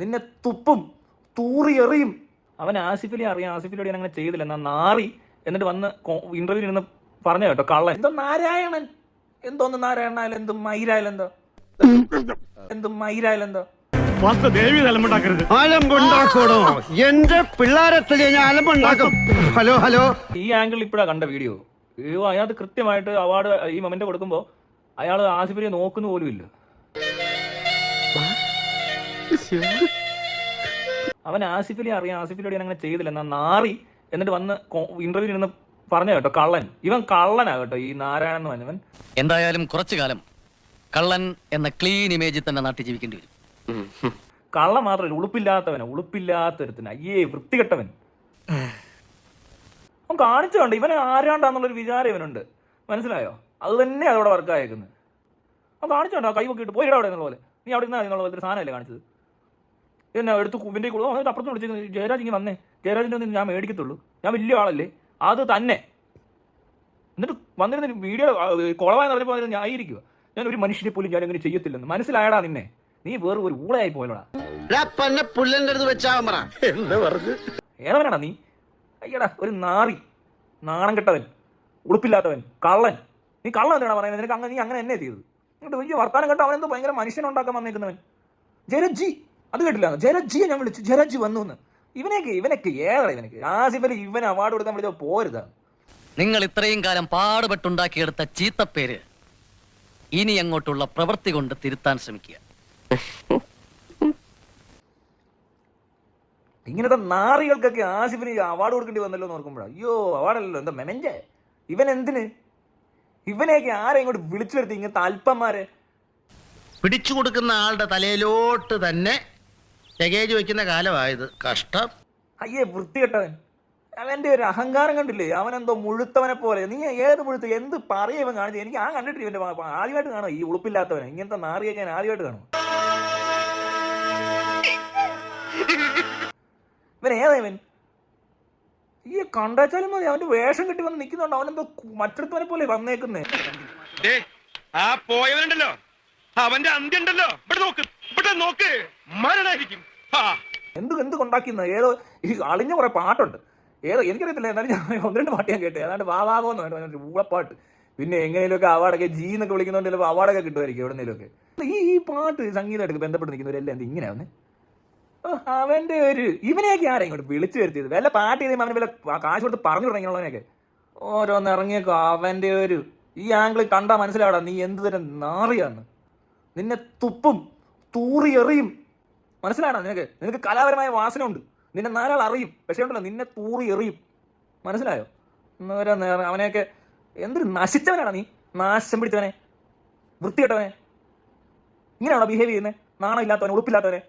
നിന്നെ തുപ്പും തൂറി എറിയും അവൻ ആസിഫലി അറിയാം. ആസിഫലിയോട് ഞാൻ അങ്ങനെ ചെയ്തില്ല. എന്നാ നാറി എന്നിട്ട് വന്ന് ഇന്റർവ്യൂ നിന്ന് പറഞ്ഞു കേട്ടോ കള്ളൻ. എന്തോ നാരായണൻ. എന്തോന്ന് നാരായണായാലും എന്തും മൈരായാലെന്തോ എന്തോ. എന്തും മൈരായാലെന്തോ എന്റെ ഹലോ ഹലോ. ഈ ആംഗിൾ ഇപ്പോഴാ കണ്ട വീഡിയോ അയാൾ കൃത്യമായിട്ട് അവാർഡ് ഈ മൊമെന്റ് കൊടുക്കുമ്പോ അയാൾ ആസിഫലിയെ നോക്കുന്ന പോലും ഇല്ല. അവൻ ആസിഫലി അറിയാം. ആസിഫലിയോട് ഞാൻ അങ്ങനെ ചെയ്തില്ല. എന്നാ നാറി എന്നിട്ട് വന്ന് ഇന്റർവ്യൂ ഇരുന്ന് പറഞ്ഞു കേട്ടോ കള്ളൻ. ഇവൻ കള്ളനാ കേട്ടോ ഈ നാരായണൻ എന്ന് പറഞ്ഞവൻ. എന്തായാലും കുറച്ചു കാലം കള്ളൻ എന്ന ക്ലീൻ ഇമേജിൽ തന്നെ നാട്ടിൽ ജീവിക്കേണ്ടി വരും. കള്ളൻ മാത്രമല്ല ഉളുപ്പില്ലാത്തവനെ ഉളുപ്പില്ലാത്തൊരുത്തിന്. അയ്യേ വൃത്തികെട്ടവൻ. അവൻ കാണിച്ചുകൊണ്ട് ഇവനെ ആരാണ്ടാന്നുള്ളൊരു വിചാരം ഇവനുണ്ട്. മനസ്സിലായോ? അത് തന്നെ വർക്ക് വർക്കായേക്കുന്നത് അവൻ കാണിച്ചോണ്ടോ കൈ പൊക്കിയിട്ട് പോയിടാ അവിടെ എന്നുള്ള പോലെ. നീ അവിടെ നിന്നാ എന്നുള്ള ഒരു സാധനമല്ലേ കാണിച്ചത്? എന്നെ എടുത്ത് കുവിന്റെ കൂടെ എന്നിട്ട് അപ്പുറത്ത് വിളിച്ചു ജയരാജ് ഇങ്ങനെ വന്നേ. ജയരാജിന്റെ ഒന്നും ഞാൻ മേടിക്കത്തുള്ളൂ. ഞാൻ വലിയ ആളല്ലേ? അത് തന്നെ. എന്നിട്ട് വന്നിരുന്ന വീഡിയോ കുളവാന്ന് പറഞ്ഞപ്പോൾ ഞാൻ ആയിരിക്കുക ഞാൻ ഒരു മനുഷ്യനെ പോലും ഞാൻ അങ്ങനെ ചെയ്യത്തില്ലെന്ന്. മനസ്സിലായടാ നിന്നെ. നീ വേറെ ഒരു ഊളയായി പോയല്ലോടാ പന്നെ പുല്ലന്റെ അടുത്ത് വെച്ചാ പറ. എന്ന് പറഞ്ഞു. ഏതവനാടാ നീ? അയ്യടാ ഒരു നാറി. നാണം കെട്ടവൻ. ഉടുപ്പില്ലാത്തവൻ. കള്ളൻ. നീ കള്ളൻ എന്തിനാണ് പറയുന്നത് നിനക്ക് അങ്ങനെ നീ അങ്ങനെ എന്നെ ചെയ്തത്. എന്നിട്ട് വലിയ വർത്താനം കേട്ടോ അവനെന്തോ ഭയങ്കര മനുഷ്യനുണ്ടാക്കാൻ വന്നേക്കുന്നവൻ. ജയരജി അത് കേട്ടില്ല. ജയരജിയെ ഞാൻ വിളിച്ചു. ജയരജി വന്നു എന്ന് ഇവനൊക്കെ ഇവനൊക്കെ ഏതാ ഇവനൊക്കെ ആസിഫ് അലി ഇവൻ അവാർഡ് കൊടുക്കാൻ വിളിച്ചോ പോരുത്. നിങ്ങൾ ഇത്രയും കാലം പാടുപെട്ടുണ്ടാക്കിയെടുത്ത ചീത്തപ്പേര് ഇനി അങ്ങോട്ടുള്ള പ്രവൃത്തി കൊണ്ട് തിരുത്താൻ ശ്രമിക്കുക. ഇങ്ങനത്തെ നാറികൾക്കൊക്കെ ആസിഫിന് അവാർഡ് കൊടുക്കേണ്ടി വന്നല്ലോ എന്ന് ഓർക്കുമ്പോഴാണ് അയ്യോ അവാർഡല്ലല്ലോ എന്താ മെമെന്റെ? ഇവൻ എന്തിന്? ഇവനെയൊക്കെ ആരെ ഇങ്ങോട്ട് വിളിച്ചു വരുത്തി ഇങ്ങനത്തെ അല്പന്മാരെ? പിടിച്ചു കൊടുക്കുന്ന ആളുടെ തലയിലോട്ട് തന്നെ ലഗേജ് വെക്കുന്ന കാലമായത്. കഷ്ടം. അയ്യേ വൃത്തികെട്ടവൻ. അവന്റെ ഒരു അഹങ്കാരം കണ്ടില്ലേ? അവൻ എന്തോ മുഴുത്തവനെ പോലെ. നീ ഏത് മുഴുത്ത് എന്ത് പറയുക ഇവൻ കാണിച്ചു? എനിക്ക് ആ കണ്ടിട്ട് ഇവന്റെ ആദ്യമായിട്ട് കാണും ഈ ഉളുപ്പില്ലാത്തവനെ. ഇങ്ങനത്തെ നാറിയൊക്കെ ഞാൻ ആദ്യമായിട്ട് കാണും ഇവൻ ഏതാ ഇവൻ? ഈ കണ്ടാച്ചാലും മതി. അവന്റെ വേഷം കെട്ടി വന്ന് നിൽക്കുന്നുണ്ട് അവനെന്തോ എന്തോ മറ്റിടത്തവനെ പോലെ വന്നേക്കുന്നേ. ദേ, ആ പോയവനുണ്ടല്ലോ. അവന്റെ അന്ത്യണ്ടല്ലോ ഇവിടെ നോക്ക്. ഇവിടെ നോക്ക് മരണായിരിക്കും. എന്ത് എന്ത് കൊണ്ടാക്കുന്ന? ഏതോ ഈ അളിഞ്ഞ കുറെ പാട്ടുണ്ട്. ഏതോ എനിക്കറിയത്തില്ല എന്നാലും ഞാൻ ഒന്ന് രണ്ട് പാട്ട് ഞാൻ കേട്ടു. ഏതാണ്ട് വാവാകോന്ന് വേണ്ട ഊളപ്പാട്ട്. പിന്നെ എങ്ങനെയൊക്കെ അവാർഡൊക്കെ ജി എന്നൊക്കെ വിളിക്കുന്നതുകൊണ്ട് ചിലപ്പോൾ അവാർഡൊക്കെ കിട്ടുമായിരിക്കും എവിടെന്നേലൊക്കെ. ഈ ഈ പാട്ട് സംഗീതമായിട്ട് ബന്ധപ്പെട്ട് നിൽക്കുന്നവരെല്ലാം എന്ത് ഇങ്ങനെയാവുന്നേ അവന്റെ ഒരു ഇവനെയൊക്കെ ആരാ ഇങ്ങോട്ട് വിളിച്ചു വരുത്തിയത്? വല്ല പാട്ട് ചെയ്യുമ്പോൾ അവന് വല്ല കാശ് കൊടുത്ത് പറഞ്ഞു തുടങ്ങിയുള്ളവനെയൊക്കെ ഓരോന്ന് ഇറങ്ങിയേക്കോ അവന്റെ ഒരു ഈ ആംഗിൾ കണ്ടാ മനസ്സിലാവടാ നീ എന്ത് തരം നാറിയാന്ന്. നിന്നെ തുപ്പും. തൂറി എറിയും മനസ്സിലാണോ നിനക്ക് നിനക്ക് കലാപരമായ വാസന ഉണ്ട് നിന്നെ നാലാൾ അറിയും. പക്ഷേ ഉണ്ടല്ലോ നിന്നെ തൂറി എറിയും മനസ്സിലായോ അവനെയൊക്കെ എന്തൊരു നശിച്ചവനാണ് നീ? നാശം പിടിച്ചവനെ വൃത്തികെട്ടവനെ. ഇങ്ങനെയാണോ ബിഹേവ് ചെയ്യുന്നത്? നാണം ഇല്ലാത്തവനെ ഉടുപ്പില്ലാത്തവനെ.